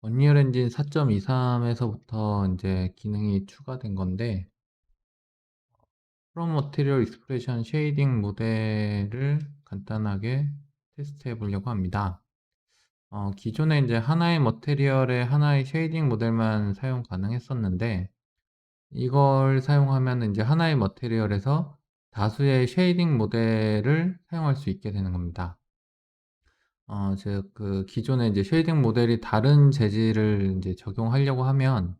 언리얼 엔진 4.23에서부터 인제 기능이 추가된 건데 프롬 머티리얼 익스프레션 쉐이딩 모델을 간단하게 테스트해 보려고 합니다. 어 기존에 인제 하나의 머티리얼에 하나의 쉐이딩 모델만 사용 가능했었는데 이걸 사용하면은 인제 하나의 머티리얼에서 다수의 쉐이딩 모델을 사용할 수 있게 되는 겁니다. 어즉그 기존에 이제 쉐이딩 모델이 다른 재질을 인제 적용하려고 하면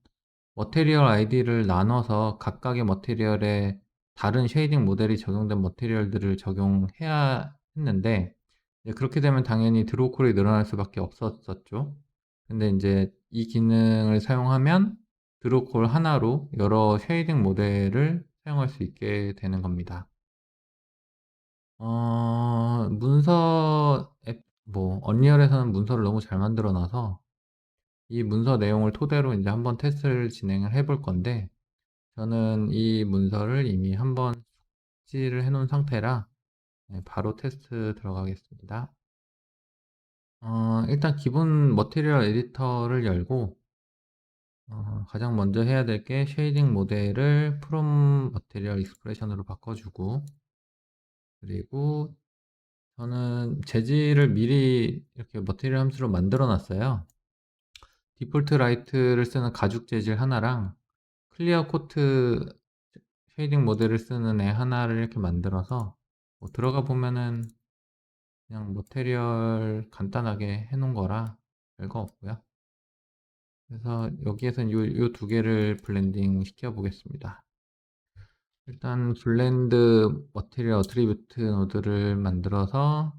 머티리얼 아이디를 나눠서 각각의 머티리얼에 다른 쉐이딩 모델이 적용된 머티리얼들을 적용해야 했는데 이제 그렇게 되면 당연히 드로우 콜이 늘어날 수밖에 없었었죠. 근데 인제 이 기능을 사용하면 드로우 콜 하나로 여러 쉐이딩 모델을 사용할 수 있게 되는 겁니다. 어 문서 앱 뭐 언리얼에서는 문서를 너무 잘 만들어 놔서 이 문서 내용을 토대로 인제 한번 테스트를 진행을 해 볼 건데 저는 이 문서를 이미 한번 숙지를 해 놓은 상태라 네 바로 테스트 들어가겠습니다. 어 일단 기본 머티리얼 에디터를 열고 어 가장 먼저 해야 될 게 쉐이딩 모델을 프롬 머티리얼 익스프레션으로 바꿔 주고 그리고 저는 재질을 미리 이렇게 머티리얼 함수로 만들어 놨어요. 디폴트 라이트를 쓰는 가죽 재질 하나랑 클리어 코트 쉐이딩 모델을 쓰는 애 하나를 이렇게 만들어서 뭐 들어가 보면은 그냥 머티리얼 간단하게 해 놓은 거라 별거 없고요. 그래서 여기에선 요요 두 개를 블렌딩 시켜 보겠습니다. 일단 블렌드 머티리얼 어트리뷰트 노드를 만들어서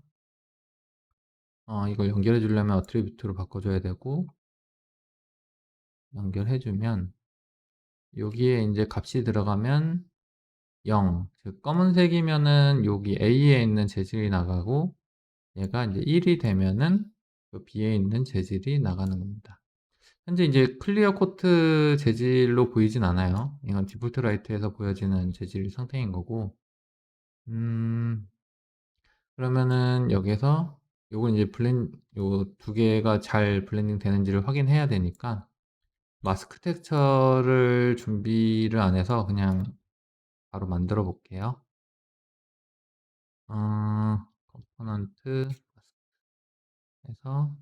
어 이걸 연결해 주려면 어트리뷰트로 바꿔 줘야 되고 연결해 주면 여기에 인제 값이 들어가면 0 즉 검은색이면은 여기 A에 있는 재질이 나가고 얘가 인제 1이 되면은 그 B에 있는 재질이 나가는 겁니다. 현재 이제 클리어 코트 재질로 보이진 않아요. 이건 디폴트 라이트에서 보여지는 재질 상태인 거고 음 그러면은 여기에서 요걸 인제 블렌 요 두 개가 잘 블렌딩 되는지를 확인해야 되니까 마스크 텍스처를 준비를 안 해서 그냥 바로 만들어 볼게요. 어 컴포넌트 해서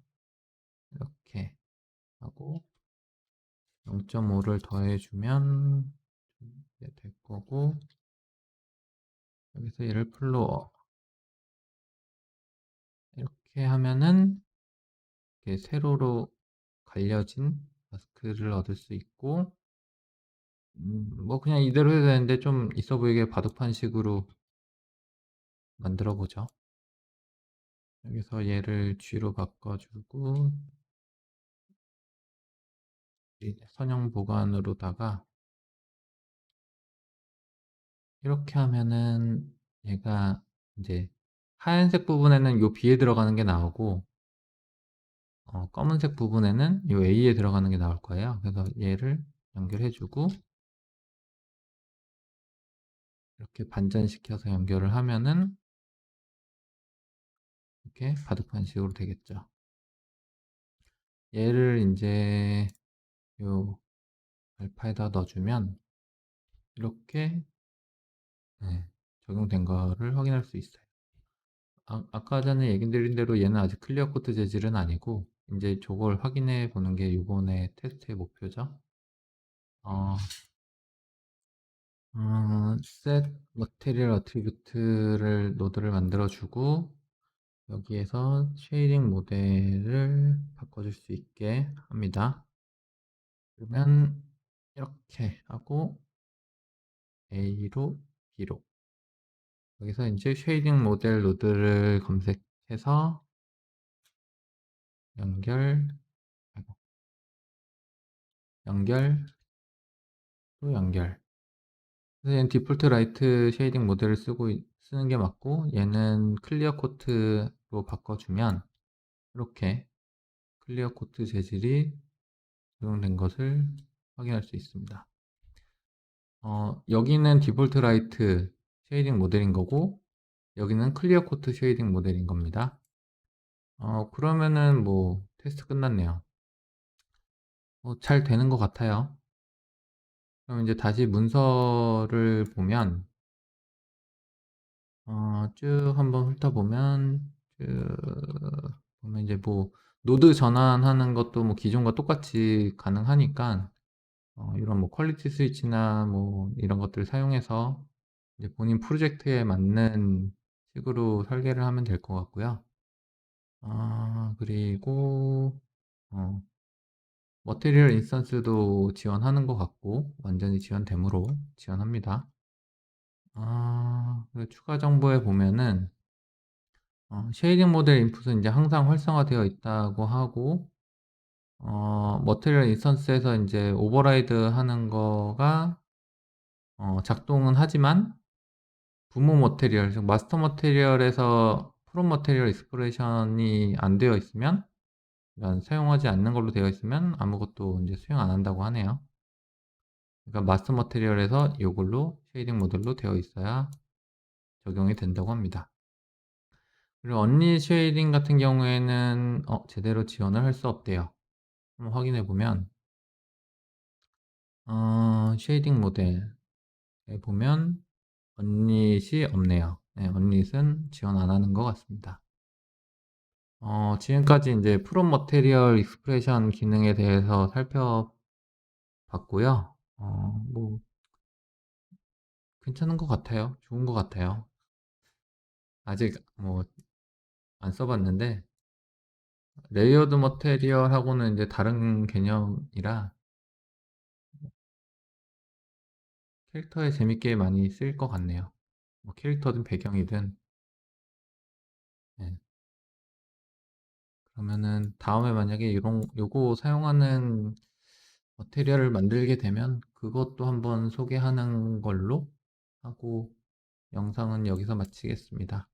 이렇게 하고 0.5를 더해 주면 이제 될 거고 여기서 얘를 플로어 이렇게 하면은 이렇게 세로로 갈려진 마스크를 얻을 수 있고 음 뭐 그냥 이대로 해도 되는데 좀 있어 보이게 바둑판식으로 만들어 보죠. 여기서 얘를 G로 바꿔 주고 이제 선형 보관으로다가 이렇게 하면은 얘가 인제 하얀색 부분에는 요 B에 들어가는 게 나오고 어 검은색 부분에는 요 A에 들어가는 게 나올 거예요. 그래서 얘를 연결해 주고 이렇게 반전시켜서 연결을 하면은 이렇게 바둑판식으로 되겠죠. 얘를 인제 요 알파에다 넣어 주면 이렇게 네 적용된 거를 확인할 수 있어요. 아 아까 전에 얘기 드린 대로 얘는 아직 클리어 코트 재질은 아니고 인제 저걸 확인해 보는 게 요번에 테스트의 목표죠. 어 음 set material attribute를 노드를 만들어 주고 여기에서 쉐이딩 모델을 바꿔 줄 수 있게 합니다. 그러면 이렇게 하고 A로 B로. 여기서 인제 쉐이딩 모델 노드를 검색해서 연결 연결 또 연결. 그래서 얘는 디폴트 라이트 쉐이딩 모델을 쓰고 있 쓰는 게 맞고 얘는 클리어 코트로 바꿔 주면 이렇게 클리어 코트 재질이 적용된 것을 확인할 수 있습니다. 어 여기는 디폴트 라이트 쉐이딩 모델인 거고 여기는 클리어 코트 쉐이딩 모델인 겁니다. 어 그러면은 뭐 테스트 끝났네요. 어 잘 되는 것 같아요. 그럼 이제 다시 문서를 보면 어 쭉 한번 훑어보면 쭉 보면 이제 뭐 노드 전환하는 것도 뭐 기존과 똑같이 가능하니깐 어 이런 뭐 퀄리티 스위치나 뭐 이런 것들을 사용해서 이제 본인 프로젝트에 맞는 식으로 설계를 하면 될 것 같고요. 아 그리고 어 머티리얼 인스턴스도 지원하는 것 같고 완전히 지원되므로 지원합니다. 아그 추가 정보에 보면은 어 쉐이딩 모델 인풋은 인제 항상 활성화되어 있다고 하고 어 머티리얼 인스턴스에서 인제 오버라이드 하는 거가 어 작동은 하지만 부모 머티리얼 즉 마스터 머티리얼에서 프롬 머티리얼 익스프레션이 안 되어 있으면 그러니까 사용하지 않는 걸로 되어 있으면 아무것도 인제 수행 안 한다고 하네요. 그러니까 마스터 머티리얼에서 요걸로 쉐이딩 모델로 되어 있어야 적용이 된다고 합니다. 그리고 언리 쉐이딩 같은 경우에는 어 제대로 지원을 할 수 없대요. 한번 확인해 보면 어 쉐이딩 모델에 보면 언릿이 없네요. 네 언릿은 지원 안 하는 것 같습니다. 어 지금까지 인제 프롬 머티리얼 익스프레션 기능에 대해서 살펴봤고요. 어 뭐 괜찮은 것 같아요. 좋은 것 같아요. 아직 뭐 안 써 봤는데 레이어드 머티리얼하고는 인제 다른 개념이라 캐릭터에 재밌게 많이 쓰일 것 같네요. 뭐 캐릭터든 배경이든. 네. 그러면은 다음에 만약에 요런 요거 사용하는 머티리얼을 만들게 되면 그것도 한번 소개하는 걸로 하고 영상은 여기서 마치겠습니다.